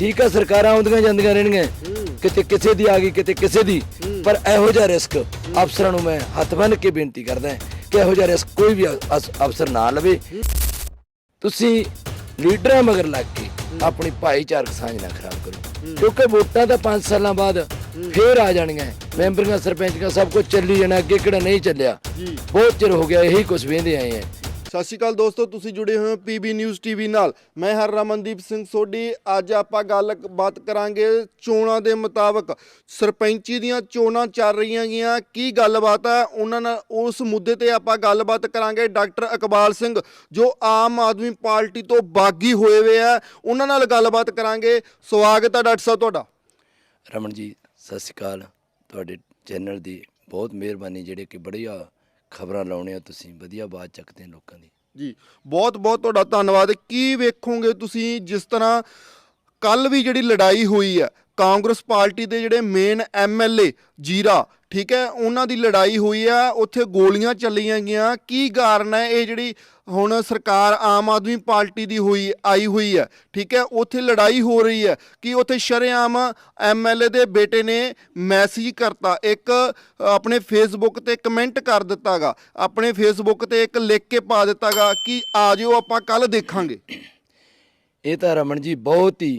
ਠੀਕ ਆ ਸਰਕਾਰਾਂ ਆਉਂਦੀਆਂ ਜਾਂਦੀਆਂ ਰਹਿਣਗੀਆਂ। ਕਿਤੇ ਕਿਸੇ ਦੀ ਆ ਗਈ ਕਿਤੇ ਕਿਸੇ ਦੀ। ਪਰ ਇਹੋ ਜਿਹਾ ਰਿਸਕ ਅਫਸਰਾਂ ਨੂੰ ਮੈਂ ਹੱਥ ਬੰਨ੍ਹ ਕੇ ਬੇਨਤੀ ਕਰਦਾ ਕਿ ਇਹੋ ਜਿਹਾ ਰਿਸਕ ਕੋਈ ਵੀ ਅਫਸਰ ਨਾ ਲਵੇ। ਤੁਸੀਂ ਲੀਡਰਾਂ ਮਗਰ ਲੱਗ ਕੇ ਆਪਣੀ ਭਾਈਚਾਰਕ ਸਾਂਝ ਨਾ ਖਰਾਬ ਕਰੋ। ਕਿਉਂਕਿ ਵੋਟਾਂ ਤਾਂ 5 ਸਾਲਾਂ ਬਾਅਦ ਫੇਰ ਆ ਜਾਣੀਆਂ। ਮੈਂਬਰਾਂ ਸਰਪੰਚਾਂ ਸਭ ਕੁਝ ਚੱਲੀ ਜਾਣਾ ਅੱਗੇ ਕਿਹੜਾ ਨਹੀਂ ਚੱਲਿਆ। ਬਹੁਤ ਚਿਰ ਹੋ ਗਿਆ ਇਹੀ ਕੁਝ ਵੇਂਦੇ ਆਏ ਆ ਸਤਿ ਸ਼੍ਰੀ ਅਕਾਲ ਦੋਸਤੋ, ਤੁਸੀਂ ਜੁੜੇ ਹੋਏ ਹੋ ਪੀਬੀ ਨਿਊਜ਼ ਟੀਵੀ ਨਾਲ। ਮੈਂ ਹਰ ਰਮਨਦੀਪ ਸਿੰਘ ਸੋਢੀ। ਅੱਜ ਆਪਾਂ ਗੱਲ ਬਾਤ ਕਰਾਂਗੇ ਚੋਣਾਂ ਦੇ ਮੁਤਾਬਕ। ਸਰਪੰਚੀ ਦੀਆਂ ਚੋਣਾਂ ਚੱਲ ਰਹੀਆਂ ਗੀਆਂ, ਕੀ ਗੱਲਬਾਤ ਹੈ? ਉਹਨਾਂ ਨਾਲ ਉਸ ਮੁੱਦੇ ਤੇ ਆਪਾਂ ਗੱਲਬਾਤ ਕਰਾਂਗੇ ਡਾਕਟਰ ਇਕਬਾਲ ਸਿੰਘ, ਜੋ ਆਮ ਆਦਮੀ ਪਾਰਟੀ ਤੋਂ ਬਾਗੀ ਹੋਏ ਹੋਏ ਆ ਉਹਨਾਂ ਨਾਲ ਗੱਲਬਾਤ ਕਰਾਂਗੇ। ਸਵਾਗਤ ਹੈ ਡਾਕਟਰ ਸਾਹਿਬ ਤੁਹਾਡਾ। ਰਮਨ ਜੀ, ਸਤਿ ਸ਼੍ਰੀ ਅਕਾਲ। ਤੁਹਾਡੇ ਚੈਨਲ ਦੀ ਬਹੁਤ ਮਿਹਰਬਾਨੀ, ਜਿਹੜੇ ਕਿ ਬੜੀਆ ਖਬਰਾਂ ਲਾਉਣੇ ਆ ਤੁਸੀਂ, ਵਧੀਆ ਬਾਤ ਚੱਕਦੇ ਆ ਲੋਕਾਂ ਦੀ। ਜੀ, ਬਹੁਤ ਬਹੁਤ ਤੁਹਾਡਾ ਧੰਨਵਾਦ। ਕੀ ਵੇਖੋਗੇ ਤੁਸੀਂ ਜਿਸ ਤਰ੍ਹਾਂ ਕੱਲ ਵੀ ਜਿਹੜੀ ਲੜਾਈ ਹੋਈ ਹੈ, ਕਾਂਗਰਸ ਪਾਰਟੀ ਦੇ ਜਿਹੜੇ ਮੇਨ ਐਮਐਲਏ ਜੀਰਾ, ਠੀਕ ਹੈ, ਉਹਨਾਂ ਦੀ ਲੜਾਈ ਹੋਈ ਆ ਉੱਥੇ ਗੋਲੀਆਂ ਚੱਲੀਆਂ ਗਈਆਂ। ਕੀ ਕਾਰਨ ਹੈ ਇਹ ਜਿਹੜੀ ਹੁਣ ਸਰਕਾਰ ਆਮ ਆਦਮੀ ਪਾਰਟੀ ਦੀ ਹੋਈ ਆਈ ਹੋਈ ਹੈ ਠੀਕ ਹੈ? ਉੱਥੇ ਲੜਾਈ ਹੋ ਰਹੀ ਹੈ ਕਿ ਉੱਥੇ ਸ਼ਰੇਆਮ ਐਮਐਲਏ ਦੇ ਬੇਟੇ ਨੇ ਮੈਸੇਜ ਕਰਤਾ ਇੱਕ ਆਪਣੇ ਫੇਸਬੁੱਕ ਤੇ ਕਮੈਂਟ ਕਰ ਦਿੱਤਾਗਾ ਆਪਣੇ ਫੇਸਬੁੱਕ ਤੇ ਇੱਕ ਲਿਖ ਕੇ ਪਾ ਦਿੱਤਾਗਾ ਕਿ ਆ ਜਿਓ ਆਪਾਂ ਕੱਲ ਦੇਖਾਂਗੇ। ਇਹ ਤਾਂ ਰਮਨ ਜੀ ਬਹੁਤ ਹੀ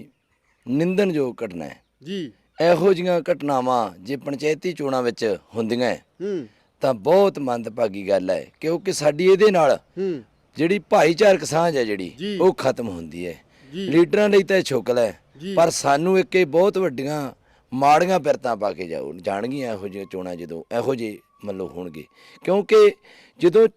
ਨਿੰਦਣਯੋਗ ਘਟਨਾ ਹੈ। ਜੀ। ਇਹੋ ਜਿਹੀਆਂ ਘਟਨਾਵਾਂ ਜੇ ਪੰਚਾਇਤੀ ਚੋਣਾਂ ਵਿੱਚ ਹੁੰਦੀਆਂ ਹੈ, ਤਾਂ ਬਹੁਤ ਮੰਦਭਾਗੀ ਗੱਲ ਹੈ ਕਿਉਂਕਿ ਸਾਡੀ ਇਹਦੇ ਨਾਲ ਜਿਹੜੀ ਭਾਈਚਾਰਕ ਸਾਂਝ ਹੈ। ਜਿਹੜੀ ਉਹ ਖਤਮ ਹੁੰਦੀ ਹੈ। ਲੀਡਰਾਂ ਲਈ ਤਾਂ ਇਹ ਛੁਕਲ। ਹੈ ਪਰ ਸਾਨੂੰ ਇੱਕ ਇਹ ਬਹੁਤ ਵੱਡੀਆਂ ਮਾੜੀਆਂ ਪਿਰਤਾਂ ਪਾ ਕੇ ਜਾਓ ਜਾਣਗੀਆਂ ਇਹੋ ਜਿਹੀਆਂ ਚੋਣਾਂ ਜਦੋਂ ਇਹੋ ਜਿਹੇ ਮੱਲੋ ਹੋਣਗੇ ਕਿਉਂਕਿ ਜਦੋਂ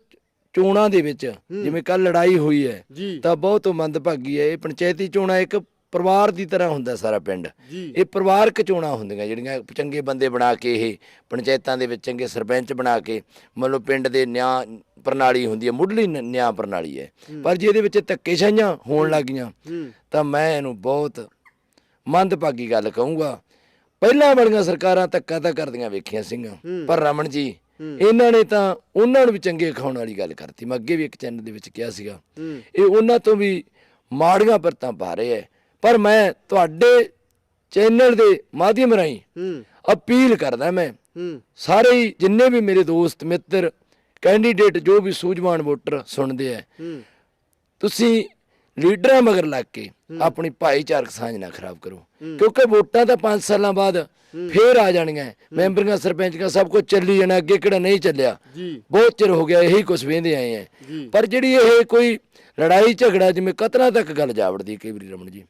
ਚੋਣਾਂ ਦੇ ਵਿੱਚ ਜਿਵੇਂ ਕੱਲ ਲੜਾਈ ਹੋਈ ਹੈ ਤਾਂ ਬਹੁਤ ਮੰਦਭਾਗੀ ਹੈ ਇਹ ਪੰਚਾਇਤੀ ਚੋਣਾਂ ਇੱਕ ਪਰਿਵਾਰ ਦੀ ਤਰ੍ਹਾਂ ਹੁੰਦਾ ਸਾਰਾ ਪਿੰਡ। ਇਹ ਪਰਿਵਾਰਕ ਚੋਣਾਂ ਹੁੰਦੀਆਂ ਜਿਹੜੀਆਂ ਚੰਗੇ ਬੰਦੇ ਬਣਾ ਕੇ ਇਹ ਪੰਚਾਇਤਾਂ ਦੇ ਵਿੱਚ ਚੰਗੇ ਸਰਪੰਚ ਬਣਾ ਕੇ ਮਤਲਬ ਪਿੰਡ ਦੇ ਨਿਆਂ ਪ੍ਰਣਾਲੀ ਹੁੰਦੀ ਹੈ ਮੁੱਢਲੀ ਨਿਆਂ ਪ੍ਰਣਾਲੀ ਹੈ। ਪਰ ਜੇ ਇਹਦੇ ਵਿੱਚ ਧੱਕੇਸ਼ਾਹੀਆਂ ਹੋਣ ਲੱਗੀਆਂ ਤਾਂ ਮੈਂ ਇਹਨੂੰ ਬਹੁਤ ਮੰਦਭਾਗੀ ਗੱਲ ਕਹੂੰਗਾ। ਪਹਿਲਾਂ ਵਾਲੀਆਂ ਸਰਕਾਰਾਂ ਧੱਕਾ ਤਾਂ ਕਰਦੀਆਂ ਵੇਖੀਆਂ ਸੀਗੀਆਂ ਪਰ ਰਮਨ ਜੀ ਇਹਨਾਂ ਨੇ ਤਾਂ ਉਹਨਾਂ ਨੂੰ ਵੀ ਚੰਗੇ ਖਾਉਣ ਵਾਲੀ ਗੱਲ ਕਰਤੀ। ਮੈਂ ਅੱਗੇ ਵੀ ਇੱਕ ਚੈਨਲ ਦੇ ਵਿੱਚ ਕਿਹਾ ਸੀਗਾ। ਇਹ ਉਹਨਾਂ ਤੋਂ ਵੀ ਮਾੜੀਆਂ ਪਰਤਾਂ ਪਾ ਰਹੇ ਐ ਪਰ ਮੈਂ ਤੁਹਾਡੇ ਚੈਨਲ ਦੇ ਮਾਧਿਅਮ ਰਾਹੀਂ ਅਪੀਲ ਕਰਦਾ ਮੈਂ ਸਾਰੇ ਜਿੰਨੇ ਵੀ ਮੇਰੇ ਦੋਸਤ ਮਿੱਤਰ ਕੈਂਡੀਡੇਟ ਜੋ ਵੀ ਸੂਝਵਾਨ ਵੋਟਰ ਸੁਣਦੇ ਐ ਹੂੰ। ਤੁਸੀਂ ਲੀਡਰਾਂ ਮਗਰ ਲੱਗ ਕੇ ਆਪਣੀ ਭਾਈਚਾਰਕ ਸਾਂਝ ਨਾ ਖਰਾਬ ਕਰੋ। ਕਿਉਂਕਿ ਵੋਟਾਂ ਤਾਂ 5 ਸਾਲਾਂ ਬਾਅਦ ਫੇਰ ਆ ਜਾਣੀਆਂ। ਮੈਂਬਰਾਂ ਸਰਪੰਚਾਂ ਸਭ ਕੁਝ ਚੱਲੀ ਜਾਣਾ ਅੱਗੇ ਕਿਹੜਾ ਨਹੀਂ ਚੱਲਿਆ। ਬਹੁਤ ਚਿਰ ਹੋ ਗਿਆ ਇਹੀ ਕੁਝ ਵੇਂਦੇ ਆਏ ਆ। ਪਰ ਜਿਹੜੀ ਇਹ ਕੋਈ ਲੜਾਈ ਝਗੜਾ ਜਿਵੇਂ ਕਤਲਾਂ ਤੱਕ ਗੱਲ ਜਾਵੜਦੀ ਕਈ ਵਾਰੀ ਰਮਣ ਜੀ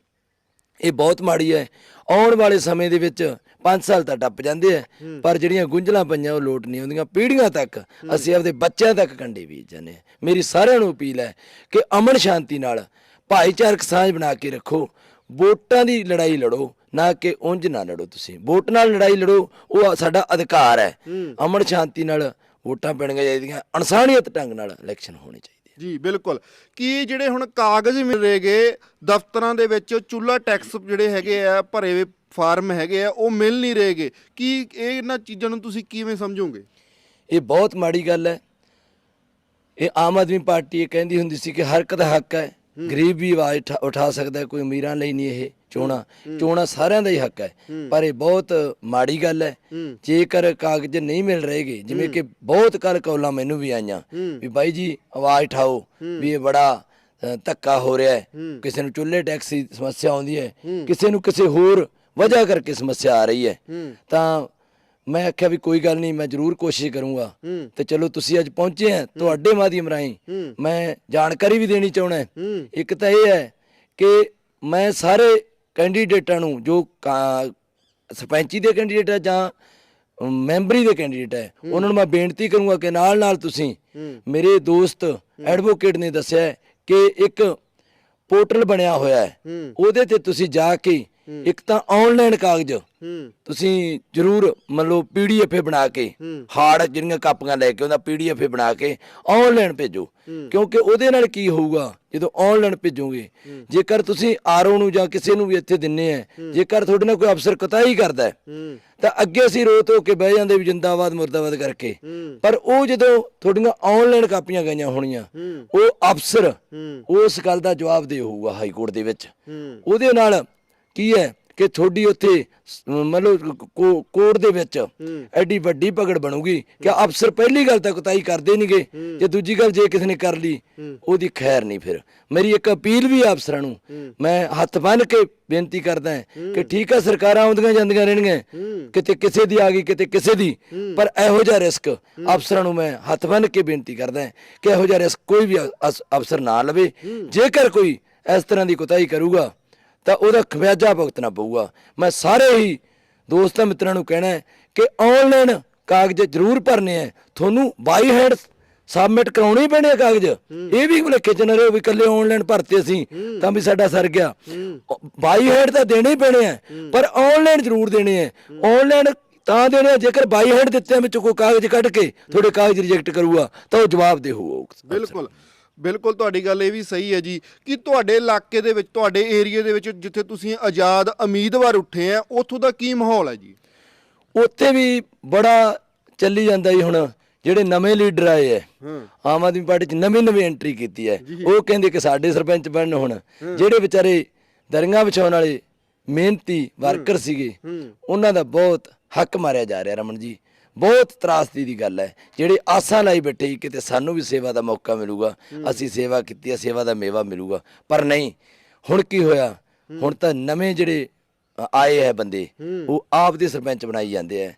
ਇਹ ਬਹੁਤ ਮਾੜੀ ਹੈ। ਆਉਣ ਵਾਲੇ ਸਮੇਂ ਦੇ ਵਿੱਚ 5 ਸਾਲ ਤਾਂ ਟੱਪ ਜਾਂਦੇ ਆ ਪਰ ਜਿਹੜੀਆਂ ਗੁੰਝਲਾਂ ਪਈਆਂ ਉਹ ਲੋਟ ਨਹੀਂ ਆਉਂਦੀਆਂ। ਪੀੜ੍ਹੀਆਂ ਤੱਕ ਅਸੀਂ ਆਪਦੇ ਬੱਚਿਆਂ ਤੱਕ ਕੰਡੇ ਬੀਜ ਜਾਂਦੇ ਹਾਂ। ਮੇਰੀ ਸਾਰਿਆਂ ਨੂੰ ਅਪੀਲ ਹੈ ਕਿ ਅਮਨ ਸ਼ਾਂਤੀ ਨਾਲ ਭਾਈਚਾਰਕ ਸਾਂਝ ਬਣਾ ਕੇ ਰੱਖੋ। ਵੋਟਾਂ ਦੀ ਲੜਾਈ ਲੜੋ ਨਾ ਕਿ ਉਂਝ ਨਾ ਲੜੋ ਤੁਸੀਂ। ਵੋਟ ਨਾਲ ਲੜਾਈ ਲੜੋ ਉਹ ਸਾਡਾ ਅਧਿਕਾਰ ਹੈ। ਅਮਨ ਸ਼ਾਂਤੀ ਨਾਲ ਵੋਟਾਂ ਪੈਣੀਆਂ ਚਾਹੀਦੀਆਂ। ਇਨਸਾਨੀਅਤ ਢੰਗ ਨਾਲ ਇਲੈਕਸ਼ਨ ਹੋਣੇ ਚਾਹੀਦੇ। ਜੀ, ਬਿਲਕੁਲ। ਕੀ ਜਿਹੜੇ ਹੁਣ ਕਾਗਜ਼ ਮਿਲ ਰਹੇਗੇ ਦਫ਼ਤਰਾਂ ਦੇ ਵਿੱਚ ਚੁੱਲਾ ਟੈਕਸ ਜਿਹੜੇ ਹੈਗੇ ਆ, ਭਰੇ ਹੋਏ ਫਾਰਮ ਹੈਗੇ ਆ, ਉਹ ਮਿਲ ਨਹੀਂ ਰਹੇਗੇ ਕੀ ਇਹ ਇਹਨਾਂ ਚੀਜ਼ਾਂ ਨੂੰ ਤੁਸੀਂ ਕਿਵੇਂ ਸਮਝੋਗੇ? ਇਹ ਬਹੁਤ ਮਾੜੀ ਗੱਲ ਹੈ। ਇਹ ਆਮ ਆਦਮੀ ਪਾਰਟੀ ਇਹ ਕਹਿੰਦੀ ਹੁੰਦੀ ਸੀ ਕਿ ਹਰ ਇੱਕ ਦਾ ਹੱਕ ਹੈ। ਗਰੀਬ ਵੀ ਆਵਾਜ਼ ਉਠਾ- ਸਕਦਾ ਹੈ, ਕੋਈ ਅਮੀਰਾਂ ਲਈ ਨਹੀਂ ਇਹ ਚੋਣਾ। ਚੋਣਾ ਸਾਰਿਆਂ ਦਾ ਹੀ ਹੱਕ ਹੈ ਪਰ ਇਹ ਬਹੁਤ ਮਾੜੀ ਗੱਲ ਹੈ। ਜੇਕਰ ਕਾਗਜ਼ ਨਹੀਂ ਮਿਲ ਰਹੇਗੇ ਜਿਵੇਂ ਕਿ ਬਹੁਤ ਕੱਲ ਕੌਲਾਂ ਮੈਨੂੰ ਵੀ ਆਈਆਂ ਵੀ ਬਾਈ ਜੀ ਆਵਾਜ਼ ਉਠਾਓ ਵੀ ਇਹ ਬੜਾ ਧੱਕਾ ਹੋ ਰਿਹਾ ਹੈ। ਕਿਸੇ ਨੂੰ ਚੁੱਲ੍ਹੇ ਟੈਕਸ ਸਮੱਸਿਆ ਆਉਂਦੀ ਹੈ ਕਿਸੇ ਨੂੰ ਕਿਸੇ ਹੋਰ ਵਜ੍ਹਾ ਕਰਕੇ ਸਮੱਸਿਆ ਆ ਰਹੀ ਹੂੰ। ਤਾਂ ਮੈਂ ਆਖਿਆ ਵੀ ਕੋਈ ਗੱਲ ਨਹੀਂ ਮੈਂ ਜ਼ਰੂਰ ਕੋਸ਼ਿਸ਼ ਕਰੂੰਗਾ। ਹੂੰ। ਤੇ ਚਲੋ ਤੁਸੀਂ ਅੱਜ ਪਹੁੰਚੇ ਆ ਤੁਹਾਡੇ ਮਾਧਿਅਮ ਰਾਹੀਂ। ਹੂੰ। ਮੈਂ ਜਾਣਕਾਰੀ ਵੀ ਦੇਣੀ ਚਾਹਣਾ ਹੂੰ। ਇੱਕ ਤਾਂ ਇਹ ਹੈ ਕਿ ਮੈਂ ਸਾਰੇ ਕੈਂਡੀਡੇਟਾਂ ਨੂੰ ਜੋ ਕਾ- ਸਰਪੰਚੀ ਦੇ ਕੈਂਡੀਡੇਟ ਹੈ ਜਾਂ ਅਮ, ਮੈਂਬਰੀ ਦੇ ਕੈਂਡੀਡੇਟ ਹੈ ਉਹਨਾਂ ਨੂੰ ਮੈਂ ਬੇਨਤੀ ਕਰੂੰਗਾ ਕਿ ਨਾਲ ਨਾਲ ਤੁਸੀਂ ਹੂੰ। ਮੇਰੇ ਦੋਸਤ ਐਡਵੋਕੇਟ ਨੇ ਦੱਸਿਆ ਹੈ ਕਿ ਇੱਕ ਪੋਰਟਲ ਬਣਿਆ ਹੋਇਆ ਹੈ। ਹੂੰ। ਉਹਦੇ ਤੇ ਤੁਸੀਂ ਜਾ ਕੇ ਇੱਕ ਤਾਂ ਆਨਲਾਈਨ ਕਾਗਜ਼। ਹੂੰ। ਤੁਸੀਂ ਜਰੂਰ ਮੰਨ ਲਓ ਪੀਡੀਐਫ ਬਣਾ ਕੇ ਹੂੰ। ਹਾਰਡ ਜਿਹੜੀਆਂ ਕਾਪੀਆਂ ਲੈ ਕੇ ਉਹਦਾ ਪੀਡੀਐਫ ਬਣਾ ਕੇ ਆਨਲਾਈਨ ਭੇਜੋ। ਕਿਉਂਕਿ ਉਹਦੇ ਨਾਲ ਕੀ ਹੋਊਗਾ? ਜਦੋਂ ਆਨਲਾਈਨ ਭੇਜੋਗੇ ਜੇਕਰ ਤੁਸੀਂ ਆਰਓ ਨੂੰ ਜਾਂ ਕਿਸੇ ਨੂੰ ਵੀ ਇੱਥੇ ਦਿੰਨੇ ਆ ਜੇਕਰ ਤੁਹਾਡੇ ਨਾਲ ਕੋਈ ਅਫਸਰ ਕਤਾਈ ਕਰਦਾ ਹੈ, ਹੂੰ। ਤਾਂ ਅੱਗੇ ਅਸੀਂ ਰੋ ਧੋ ਕੇ ਬਹਿ ਜਾਂਦੇ ਵੀ ਜਿੰਦਾਬਾਦ ਮੁਰਦਾਬਾਦ ਕਰਕੇ। ਹੂੰ। ਪਰ ਉਹ ਜਦੋਂ ਤੁਹਾਡੀਆਂ ਆਨਲਾਈਨ ਕਾਪੀਆਂ ਗਈਆਂ ਹੋਣੀਆਂ ਹੂੰ। ਉਹ ਅਫਸਰ ਹੂੰ। ਉਸ ਗੱਲ ਦਾ ਜਵਾਬ ਦੇ ਹੋਊਗਾ ਹਾਈ ਕੋਰਟ ਦੇ ਵਿੱਚ। ਹੂੰ। ਉਹਦੇ ਨਾਲ ਕੀ ਹੈ ਕਿ ਤੁਹਾਡੀ ਉੱਥੇ ਮਤਲਬ ਕੋਰਟ ਦੇ ਵਿੱਚ ਐਡੀ ਵੱਡੀ ਪਕੜ ਬਣੂਗੀ ਕਿ ਅਫਸਰ ਪਹਿਲੀ ਗੱਲ ਤਾਂ ਕੁਤਾਈ ਕਰਦੇ ਨਹੀਂਗੇ ਜੇ ਦੂਜੀ ਗੱਲ ਜੇ ਕਿਸੇ ਨੇ ਕਰ ਲਈ ਉਹਦੀ ਖੈਰ ਨਹੀਂ ਫਿਰ। ਮੇਰੀ ਇੱਕ ਅਪੀਲ ਵੀ ਅਫਸਰਾਂ ਨੂੰ ਮੈਂ ਹੱਥ ਬੰਨ੍ਹ ਕੇ ਬੇਨਤੀ ਕਰਦਾ ਕਿ ਠੀਕ ਆ ਸਰਕਾਰਾਂ ਆਉਂਦੀਆਂ ਜਾਂਦੀਆਂ ਰਹਿਣਗੀਆਂ ਕਿਤੇ ਕਿਸੇ ਦੀ ਆ ਗਈ ਕਿਤੇ ਕਿਸੇ ਦੀ ਪਰ ਇਹੋ ਜਿਹਾ ਰਿਸਕ ਅਫਸਰਾਂ ਨੂੰ ਮੈਂ ਹੱਥ ਬੰਨ੍ਹ ਕੇ ਬੇਨਤੀ ਕਰਦਾ ਕਿ ਇਹੋ ਜਿਹਾ ਰਿਸਕ ਕੋਈ ਵੀ ਅਫਸਰ ਨਾ ਲਵੇ। ਜੇਕਰ ਕੋਈ ਇਸ ਤਰ੍ਹਾਂ ਦੀ ਕੁਤਾਈ ਕਰੂਗਾ ਤਾਂ ਉਹਦਾ ਖਮਿਆਜਾ ਭੁਗਤਣਾ ਪਊਗਾ। ਮੈਂ ਸਾਰੇ ਹੀ ਦੋਸਤਾਂ ਮਿੱਤਰਾਂ ਨੂੰ ਕਹਿਣਾ ਹੈ ਕਿ ਆਨਲਾਈਨ ਕਾਗਜ਼ ਜ਼ਰੂਰ ਭਰਨੇ ਆ ਤੁਹਾਨੂੰ ਬਾਈ ਹੈਂਡ ਸਬਮਿਟ ਕਰਾਉਣੇ ਪੈਣੇ ਆ ਕਾਗਜ਼। ਇਹ ਵੀ ਭੁਲੇਖੇ ਚ ਨਾ ਰਹੋ ਵੀ ਇਕੱਲੇ ਆਨਲਾਈਨ ਭਰਤੇ ਅਸੀਂ ਤਾਂ ਵੀ ਸਾਡਾ ਸਰ ਗਿਆ। ਬਾਈ ਹੈਂਡ ਤਾਂ ਦੇਣੇ ਹੀ ਪੈਣੇ ਆ ਪਰ ਆਨਲਾਈਨ ਜ਼ਰੂਰ ਦੇਣੇ ਆ। ਆਨਲਾਈਨ ਤਾਂ ਦੇਣੇ ਆ ਜੇਕਰ ਬਾਈ ਹੈਂਡ ਦਿੱਤੇ ਵਿੱਚ ਕੋਈ ਕਾਗਜ਼ ਕੱਢ ਕੇ ਤੁਹਾਡੇ ਕਾਗਜ਼ ਰਿਜੈਕਟ ਕਰੂਗਾ ਤਾਂ ਉਹ ਜਵਾਬ ਦੇ ਹੋਊ ਬਿਲਕੁਲ। ਬਿਲਕੁਲ ਤੁਹਾਡੀ ਗੱਲ ਇਹ ਵੀ ਸਹੀ ਹੈ ਜੀ ਕਿ ਤੁਹਾਡੇ ਇਲਾਕੇ ਦੇ ਵਿੱਚ ਤੁਹਾਡੇ ਏਰੀਆ ਦੇ ਵਿੱਚ ਜਿੱਥੇ ਤੁਸੀਂ ਆਜ਼ਾਦ ਉਮੀਦਵਾਰ ਉੱਠੇ ਆ ਉੱਥੋਂ ਦਾ ਕੀ ਮਾਹੌਲ ਹੈ ਜੀ? ਉੱਥੇ ਵੀ ਬੜਾ ਚੱਲੀ ਜਾਂਦਾ ਜੀ ਹੁਣ ਜਿਹੜੇ ਨਵੇਂ ਲੀਡਰ ਆਏ ਐ ਆਮ ਆਦਮੀ ਪਾਰਟੀ ਚ ਨਵੀਂ ਨਵੀਂ ਐਂਟਰੀ ਕੀਤੀ ਹੈ ਉਹ ਕਹਿੰਦੇ ਕਿ ਸਾਡੇ ਸਰਪੰਚ ਬਣਨ ਹੁਣ। ਜਿਹੜੇ ਵਿਚਾਰੇ ਦਰੀਆਂ ਵਿਛਾਉਣ ਵਾਲੇ ਮਿਹਨਤੀ ਵਰਕਰ ਸੀਗੇ ਉਹਨਾਂ ਦਾ ਬਹੁਤ ਹੱਕ ਮਾਰਿਆ ਜਾ ਰਿਹਾ ਰਮਨ ਜੀ। ਬਹੁਤ ਤਰਾਸਦੀ ਦੀ ਗੱਲ ਹੈ। ਜਿਹੜੇ ਆਸਾਂ ਲਾਈ ਬੈਠੇ ਸੀ ਕਿਤੇ ਸਾਨੂੰ ਵੀ ਸੇਵਾ ਦਾ ਮੌਕਾ ਮਿਲੂਗਾ ਅਸੀਂ ਸੇਵਾ ਕੀਤੀ ਹੈ ਸੇਵਾ ਦਾ ਮੇਵਾ ਮਿਲੂਗਾ। ਪਰ ਨਹੀਂ ਹੁਣ ਕੀ ਹੋਇਆ? ਹੁਣ ਤਾਂ ਨਵੇਂ ਜਿਹੜੇ ਆਏ ਹੈ ਬੰਦੇ ਉਹ ਆਪ ਦੇ ਸਰਪੰਚ ਬਣਾਈ ਜਾਂਦੇ ਐ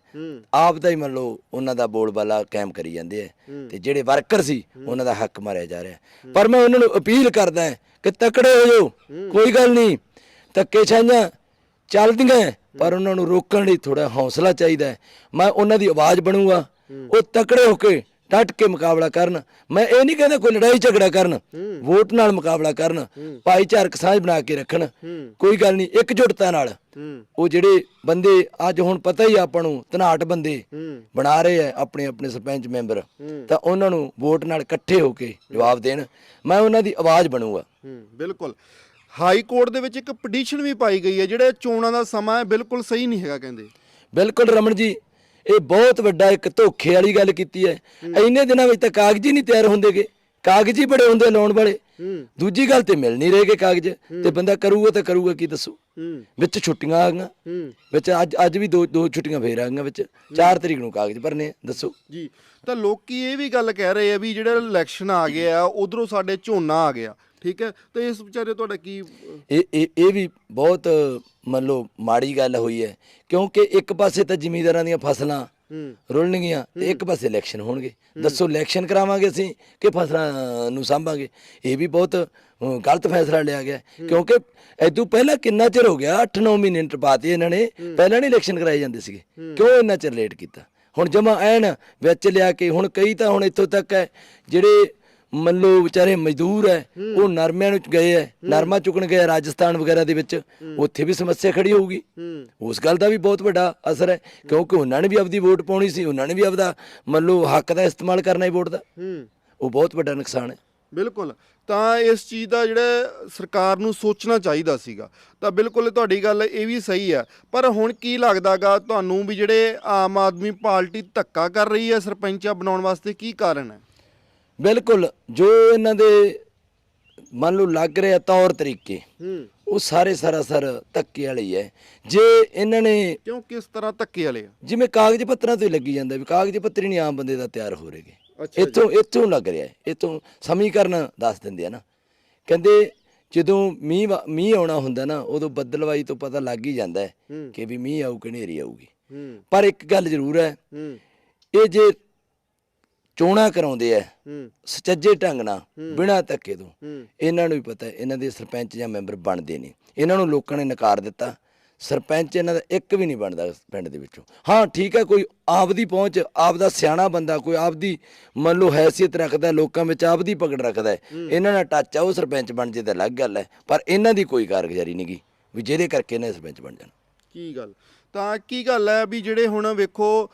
ਆਪ ਦਾ ਹੀ ਮੰਨ ਲਓ ਉਹਨਾਂ ਦਾ ਬੋਲਬਾਲਾ ਕਾਇਮ ਕਰੀ ਜਾਂਦੇ ਐ ਤੇ ਜਿਹੜੇ ਵਰਕਰ ਸੀ ਉਹਨਾਂ ਦਾ ਹੱਕ ਮਾਰਿਆ ਜਾ ਰਿਹਾ ਪਰ ਮੈਂ ਉਹਨਾਂ ਨੂੰ ਅਪੀਲ ਕਰਦਾ ਕਿ ਤਕੜੇ ਹੋ ਜਾਓ। ਕੋਈ ਗੱਲ ਨਹੀਂ। ਧੱਕੇ ਛਾਈਆਂ ਚੱਲਦੀਆਂ ਪਰ ਉਹਨਾਂ ਨੂੰ ਰੋਕਣ ਲਈ ਥੋੜਾ ਹੌਸਲਾ ਚਾਹੀਦਾ ਹੈ ਮੈਂ ਉਹਨਾਂ ਦੀ ਆਵਾਜ਼ ਬਣੂਗਾ। ਉਹ ਤਕੜੇ ਹੋ ਕੇ ਡਟ ਕੇ ਮੁਕਾਬਲਾ ਕਰਨ। ਮੈਂ ਇਹ ਨਹੀਂ ਕਹਿੰਦਾ ਕੋਈ ਲੜਾਈ ਝਗੜਾ ਕਰਨ। ਵੋਟ ਨਾਲ ਮੁਕਾਬਲਾ ਕਰਨ। ਭਾਈਚਾਰਕ ਸਾਂਝ ਬਣਾ ਕੇ ਰੱਖਣ। ਕੋਈ ਗੱਲ ਨਹੀਂ ਇਕਜੁੱਟਤਾ ਨਾਲ। ਉਹ ਜਿਹੜੇ ਬੰਦੇ ਅੱਜ ਹੁਣ ਪਤਾ ਹੀ ਆਪਾਂ ਨੂੰ ਧਨਾਟ ਬੰਦੇ ਬਣਾ ਰਹੇ ਆ ਆਪਣੇ ਆਪਣੇ ਸਰਪੰਚ ਮੈਂਬਰ। ਤਾਂ ਉਹਨਾਂ ਨੂੰ ਵੋਟ ਨਾਲ ਇਕੱਠੇ ਹੋ ਕੇ ਜਵਾਬ ਦੇਣ। ਮੈਂ ਉਹਨਾਂ ਦੀ ਆਵਾਜ਼ ਬਣੂਗਾ। ਬਿਲਕੁਲ। ਹਾਈ ਕੋਰਟ ਦੇ ਵਿੱਚ ਇੱਕ ਪਟੀਸ਼ਨ ਵੀ ਪਾਈ ਗਈ ਹੈ ਜਿਹੜਾ ਚੋਣਾਂ ਦਾ ਸਮਾਂ ਹੈ ਬਿਲਕੁਲ ਸਹੀ ਨਹੀਂ ਹੈਗਾ ਕਹਿੰਦੇ। ਬਿਲਕੁਲ ਰਮਨ ਜੀ ਇਹ ਬਹੁਤ ਵੱਡਾ ਇੱਕ ਧੋਖੇ ਵਾਲੀ ਗੱਲ ਕੀਤੀ ਹੈ। ਇੰਨੇ ਦਿਨਾਂ ਵਿੱਚ ਤਾਂ ਕਾਗਜ਼ ਹੀ ਨਹੀਂ ਤਿਆਰ ਹੁੰਦੇਗੇ ਕਾਗਜ਼ ਹੀ ਬੜੇ ਹੁੰਦੇ ਲਾਉਣ ਵਾਲੇ। ਦੂਜੀ ਗੱਲ ਤੇ ਮਿਲ ਨਹੀਂ ਰਹੇਗੇ ਕਾਗਜ਼ ਤੇ ਬੰਦਾ ਕਰੂਗਾ ਤਾਂ ਕਰੂਗਾ ਕੀ ਦੱਸੋ? ਵਿੱਚ ਛੁੱਟੀਆਂ ਆ ਗਈਆਂ। ਵਿੱਚ ਅੱਜ ਅੱਜ ਵੀ ਦੋ ਦੋ ਛੁੱਟੀਆਂ ਫੇਰ ਆ ਗਈਆਂ ਵਿੱਚ। 4 ਤਰੀਕ ਨੂੰ ਕਾਗਜ਼ ਭਰਨੇ ਦੱਸੋ? ਜੀ ਤਾਂ ਲੋਕੀ ਇਹ ਵੀ ਗੱਲ ਕਹਿ ਰਹੇ ਆ ਵੀ ਜਿਹੜਾ ਇਲੈਕਸ਼ਨ ਆ ਗਿਆ ਉਧਰੋਂ ਸਾਡੇ ਝੋਨਾ ਆ ਗਿਆ। ਠੀਕ ਹੈ? ਤਾਂ ਇਸ ਵਿਚਾਰੇ ਤੁਹਾਡਾ ਕੀ ਇਹ ਇਹ ਇਹ ਵੀ ਬਹੁਤ ਮੰਨ ਲਓ ਮਾੜੀ ਗੱਲ ਹੋਈ ਹੈ। ਕਿਉਂਕਿ ਇੱਕ ਪਾਸੇ ਤਾਂ ਜ਼ਿਮੀਂਦਾਰਾਂ ਦੀਆਂ ਫਸਲਾਂ ਰੁਲਣਗੀਆਂ ਤੇ ਇੱਕ ਪਾਸੇ ਇਲੈਕਸ਼ਨ ਹੋਣਗੇ। ਦੱਸੋ ਇਲੈਕਸ਼ਨ ਕਰਾਵਾਂਗੇ ਅਸੀਂ ਕਿ ਫਸਲਾਂ ਨੂੰ ਸਾਂਭਾਂਗੇ? ਇਹ ਵੀ ਬਹੁਤ ਗਲਤ ਫੈਸਲਾ ਲਿਆ ਗਿਆ। ਕਿਉਂਕਿ ਐਦੋਂ ਪਹਿਲਾਂ ਕਿੰਨਾ ਚਿਰ ਹੋ ਗਿਆ? 8-9 ਮਹੀਨੇ ਟਪਾਤੇ ਇਹਨਾਂ ਨੇ। ਪਹਿਲਾਂ ਨਹੀਂ ਇਲੈਕਸ਼ਨ ਕਰਾਏ ਜਾਂਦੇ ਸੀਗੇ। ਕਿਉਂ ਇੰਨਾ ਚਿਰ ਲੇਟ ਕੀਤਾ? ਹੁਣ ਜਮਾ ਐਨ ਵਿੱਚ ਲਿਆ ਕੇ ਹੁਣ ਕਈ ਤਾਂ ਹੁਣ ਇੱਥੋਂ ਤੱਕ ਹੈ ਜਿਹੜੇ ਮੰਨ ਲਓ ਵਿਚਾਰੇ ਮਜ਼ਦੂਰ ਹੈ ਉਹ ਨਰਮਿਆਂ ਨੂੰ ਗਏ ਹੈ। ਨਰਮਾ ਚੁਕਣ ਗਏ ਆ ਰਾਜਸਥਾਨ ਵਗੈਰਾ ਦੇ ਵਿੱਚ ਉੱਥੇ ਵੀ ਸਮੱਸਿਆ ਖੜੀ ਹੋਊਗੀ। ਉਸ ਗੱਲ ਦਾ ਵੀ ਬਹੁਤ ਵੱਡਾ ਅਸਰ ਹੈ ਕਿਉਂਕਿ ਉਹਨਾਂ ਨੇ ਵੀ ਆਪਦੀ ਵੋਟ ਪਾਉਣੀ ਸੀ ਉਹਨਾਂ ਨੇ ਵੀ ਆਪਦਾ ਮੰਨ ਲਓ ਹੱਕ ਦਾ ਇਸਤੇਮਾਲ ਕਰਨਾ ਹੀ ਵੋਟ ਦਾ। ਉਹ ਬਹੁਤ ਵੱਡਾ ਨੁਕਸਾਨ ਹੈ ਬਿਲਕੁਲ। ਤਾਂ ਇਸ ਚੀਜ਼ ਦਾ ਜਿਹੜਾ ਸਰਕਾਰ ਨੂੰ ਸੋਚਣਾ ਚਾਹੀਦਾ ਸੀਗਾ ਤਾਂ ਬਿਲਕੁਲ ਤੁਹਾਡੀ ਗੱਲ ਇਹ ਵੀ ਸਹੀ ਹੈ ਪਰ ਹੁਣ ਕੀ ਲੱਗਦਾਗਾ ਤੁਹਾਨੂੰ ਵੀ ਜਿਹੜੇ ਆਮ ਆਦਮੀ ਪਾਰਟੀ ਧੱਕਾ ਕਰ ਰਹੀ ਹੈ ਸਰਪੰਚਾ ਬਣਾਉਣ ਵਾਸਤੇ ਕੀ ਕਾਰਨ ਹੈ ਬਿਲਕੁਲ ਜੋ ਇਹਨਾਂ ਦੇ ਮੰਨ ਲਓ ਲੱਗ ਰਿਹਾ ਤੌਰ ਤਰੀਕੇ ਹੂੰ। ਉਹ ਸਾਰੇ ਸਰਾਸਰ ਧੱਕੇ ਵਾਲੇ ਹੀ ਹੈ। ਜੇ ਇਹਨਾਂ ਨੇ ਕਿਉਂ ਕਿਸ ਤਰ੍ਹਾਂ ਧੱਕੇ ਵਾਲੇ ਆ? ਜਿਵੇਂ ਕਾਗਜ਼ ਪੱਤਰਾਂ ਤੋਂ ਹੀ ਲੱਗੀ ਜਾਂਦਾ ਵੀ ਕਾਗਜ਼ ਪੱਤਰ ਹੀ ਨਹੀਂ ਆਮ ਬੰਦੇ ਦਾ ਤਿਆਰ ਹੋ ਰਹੇਗੇ ਅੱਛਾ ਇੱਥੋਂ ਇੱਥੋਂ ਲੱਗ ਰਿਹਾ ਹੈ, ਇੱਥੋਂ ਸਮੀਕਰਨ ਦੱਸ ਦਿੰਦੇ ਆ ਨਾ। ਕਹਿੰਦੇ ਜਦੋਂ ਮੀਂਹ ਵਾ- ਮੀਂਹ ਆਉਣਾ ਹੁੰਦਾ ਨਾ ਉਦੋਂ ਬੱਦਲਵਾਈ ਤੋਂ ਪਤਾ ਲੱਗ ਹੀ ਜਾਂਦਾ ਹੈ ਹੂੰ। ਕਿ ਵੀ ਮੀਂਹ ਆਊ ਕਿ ਹਨੇਰੀ ਆਊਗੀ। ਹੂੰ। ਪਰ ਇੱਕ ਗੱਲ ਜ਼ਰੂਰ ਹੈ ਹੂੰ। ਇਹ ਜੇ ਚੋਣਾ ਕਰਾਉਂਦੇ ਆ। ਹੂੰ। ਸੁਚੱਜੇ ਢੰਗ ਨਾਲ ਬਿਨਾਂ ਧੱਕੇ ਤੋਂ। ਇਹਨਾਂ ਨੂੰ ਵੀ ਪਤਾ ਇਹਨਾਂ ਦੇ ਸਰਪੰਚ ਜਾਂ ਮੈਂਬਰ ਬਣਦੇ ਨਹੀਂ। ਇਹਨਾਂ ਨੂੰ ਲੋਕਾਂ ਨੇ ਨਕਾਰ ਦਿੱਤਾ। ਸਰਪੰਚ ਇਹਨਾਂ ਦਾ ਇੱਕ ਵੀ ਨਹੀਂ ਬਣਦਾ ਪਿੰਡ ਦੇ ਵਿੱਚੋਂ। ਹਾਂ ਠੀਕ ਹੈ ਕੋਈ ਆਪਦੀ ਪਹੁੰਚ ਆਪਦਾ ਸਿਆਣਾ ਬੰਦਾ ਕੋਈ ਆਪਦੀ ਮੰਨ ਲਓ ਹੈਸੀਅਤ ਰੱਖਦਾ ਲੋਕਾਂ ਵਿੱਚ ਆਪਦੀ ਪਕੜ ਰੱਖਦਾ ਹੈ। ਇਹਨਾਂ ਨਾਲ ਟੱਚ ਆ ਉਹ ਸਰਪੰਚ ਬਣ ਜੇ ਤਾਂ ਅਲੱਗ ਗੱਲ ਹੈ। ਪਰ ਇਹਨਾਂ ਦੀ ਕੋਈ ਕਾਰਗੁਜ਼ਾਰੀ ਨਹੀਂ ਗੀ ਵੀ ਜਿਹਦੇ ਕਰਕੇ ਇਹਨਾਂ ਸਰਪੰਚ ਬਣ ਜਾਣ। ਕੀ ਗੱਲ? ਤਾਂ ਕੀ ਗੱਲ ਹੈ ਵੀ ਜਿਹੜੇ ਹੁਣ ਵੇਖੋ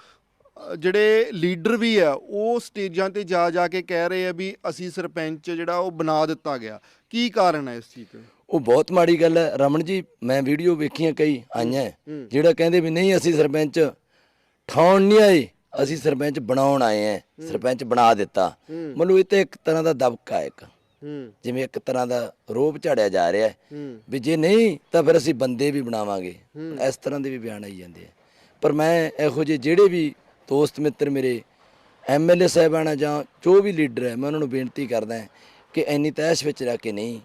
ਜਿਹੜੇ ਲੀਡਰ ਵੀ ਆ ਉਹ ਸਟੇਜਾਂ ਤੇ ਜਾ ਜਾ ਕੇ ਕਹਿ ਰਹੇ ਆ ਵੀ ਅਸੀਂ ਸਰਪੰਚ ਜਿਹੜਾ ਉਹ ਬਣਾ ਦਿੱਤਾ ਗਿਆ। ਕੀ ਕਾਰਨ ਹੈ ਇਸ ਚੀਜ਼ ਤੇ? ਉਹ ਬਹੁਤ ਮਾੜੀ ਗੱਲ ਹੈ। ਰਮਨ ਜੀ ਮੈਂ ਵੀਡੀਓ ਵੇਖੀਆਂ ਕਈ ਆਈਆਂ ਜਿਹੜਾ ਕਹਿੰਦੇ ਵੀ ਨਹੀਂ ਅਸੀਂ ਸਰਪੰਚ ਠਾਉਣ ਨਹੀਂ ਆਏ ਅਸੀਂ ਸਰਪੰਚ ਬਣਾਉਣ ਆਏ ਆ ਸਰਪੰਚ ਬਣਾ ਦਿੱਤਾ। ਮਤਲਬ ਇਹ ਤੇ ਇੱਕ ਤਰ੍ਹਾਂ ਦਾ ਦਬਕਾ ਹੈ ਇੱਕ। ਜਿਵੇਂ ਇੱਕ ਤਰ੍ਹਾਂ ਦਾ ਰੋਬ ਝਾੜਿਆ ਜਾ ਰਿਹਾ ਵੀ ਜੇ ਨਹੀਂ ਤਾਂ ਫਿਰ ਅਸੀਂ ਬੰਦੇ ਵੀ ਬਣਾਵਾਂਗੇ। ਇਸ ਤਰ੍ਹਾਂ ਦੇ ਵੀ ਬਿਆਨ ਆਈ ਜਾਂਦੇ ਆ ਪਰ ਮੈਂ ਇਹੋ ਜਿਹੇ ਜਿਹੜੇ ਵੀ ਦੋਸਤ ਮਿੱਤਰ ਮੇਰੇ ਐਮਐਲਏ ਸਾਹਿਬਾਨ ਜਾਂ ਜੋ ਵੀ ਲੀਡਰ ਹੈ, ਮੈਂ ਉਹਨਾਂ ਨੂੰ ਬੇਨਤੀ ਕਰਦਾ ਕਿ ਇੰਨੀ ਤੈਸ਼ ਵਿੱਚ ਰਹਿ ਕੇ ਨਹੀਂ,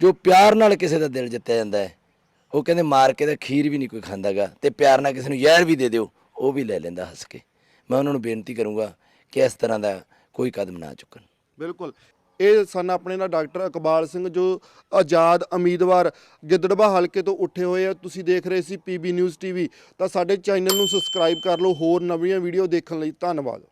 ਜੋ ਪਿਆਰ ਨਾਲ ਕਿਸੇ ਦਾ ਦਿਲ ਜਿੱਤਿਆ ਜਾਂਦਾ ਹੈ, ਉਹ ਕਹਿੰਦੇ ਮਾਰ ਕੇ ਤਾਂ ਖੀਰ ਵੀ ਨਹੀਂ ਕੋਈ ਖਾਂਦਾਗਾ ਤੇ ਪਿਆਰ ਨਾਲ ਕਿਸੇ ਨੂੰ ਜ਼ਹਿਰ ਵੀ ਦੇ ਦਿਓ, ਉਹ ਵੀ ਲੈ ਲੈਂਦਾ ਹੱਸ ਕੇ। ਮੈਂ ਉਹਨਾਂ ਨੂੰ ਬੇਨਤੀ ਕਰੂੰਗਾ ਕਿ ਇਸ ਤਰ੍ਹਾਂ ਦਾ ਕੋਈ ਕਦਮ ਨਾ ਚੁੱਕਣ। ਬਿਲਕੁਲ। ਇਹ ਸਨ ਆਪਣੇ ਨਾਲ ਡਾਕਟਰ ਇਕਬਾਲ ਸਿੰਘ ਜੋ ਆਜ਼ਾਦ ਉਮੀਦਵਾਰ ਗਿੱਦੜਬਾ ਹਲਕੇ ਤੋਂ ਉੱਠੇ ਹੋਏ ਆ। ਤੁਸੀਂ ਦੇਖ ਰਹੇ ਸੀ ਪੀਬੀ ਨਿਊਜ਼ ਟੀਵੀ। ਤਾਂ ਸਾਡੇ ਚੈਨਲ ਨੂੰ ਸਬਸਕ੍ਰਾਈਬ ਕਰ ਲਓ। ਹੋਰ ਨਵੀਆਂ ਵੀਡੀਓ ਦੇਖਣ ਲਈ ਧੰਨਵਾਦ।